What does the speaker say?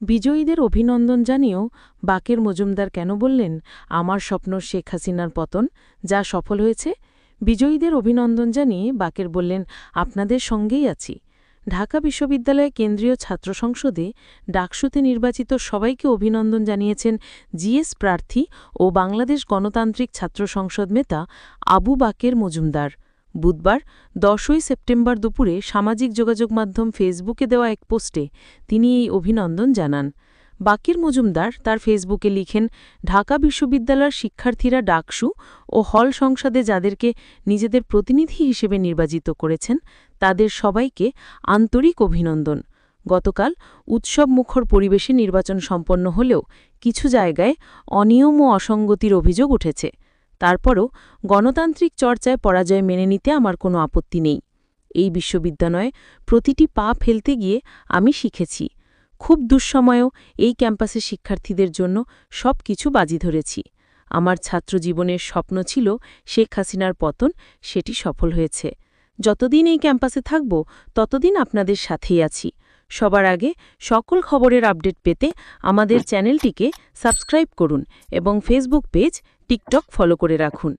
বিজয়ীদের অভিনন্দন জানিয়েও বাকের মজুমদার কেন বললেন, আমার স্বপ্ন শেখ হাসিনার পতন, যা সফল হয়েছে। বিজয়ীদের অভিনন্দন জানিয়ে বাকের বললেন, আপনাদের সঙ্গেই আছি। ঢাকা বিশ্ববিদ্যালয় কেন্দ্রীয় ছাত্র সংসদে ডাকসুতে নির্বাচিত সবাইকে অভিনন্দন জানিয়েছেন জিএস প্রার্থী ও বাংলাদেশ গণতান্ত্রিক ছাত্র সংসদ নেতা আবু বাকের মজুমদার। বুধবার, দশই সেপ্টেম্বর দুপুরে সামাজিক যোগাযোগ মাধ্যম ফেসবুকে দেওয়া এক পোস্টে তিনি এই অভিনন্দন জানান। বাকির মজুমদার তার ফেসবুকে লিখেন, ঢাকা বিশ্ববিদ্যালয়ের শিক্ষার্থীরা ডাকসু ও হল সংসদে যাদেরকে নিজেদের প্রতিনিধি হিসেবে নির্বাচিত করেছেন, তাদের সবাইকে আন্তরিক অভিনন্দন। গতকাল উৎসব মুখর পরিবেশে নির্বাচন সম্পন্ন হলেও কিছু জায়গায় অনিয়ম ও অসঙ্গতির অভিযোগ উঠেছে। তারপরও গণতান্ত্রিক চর্চায় পরাজয় মেনে নিতে আমার কোনো আপত্তি নেই। এই বিশ্ববিদ্যালয়ে প্রতিটি পা ফেলতে গিয়ে আমি শিখেছি। খুব দুঃসময়েও এই ক্যাম্পাসে শিক্ষার্থীদের জন্য সব কিছু বাজি ধরেছি। আমার ছাত্রজীবনের স্বপ্ন ছিল শেখ হাসিনার পতন, সেটি সফল হয়েছে। যতদিন এই ক্যাম্পাসে থাকব, ততদিন আপনাদের সাথেই আছি। সবার আগে সকল খবরের আপডেট পেতে আমাদের চ্যানেলটিকে সাবস্ক্রাইব করুন এবং ফেসবুক পেজ টিকটক ফলো করে রাখুন।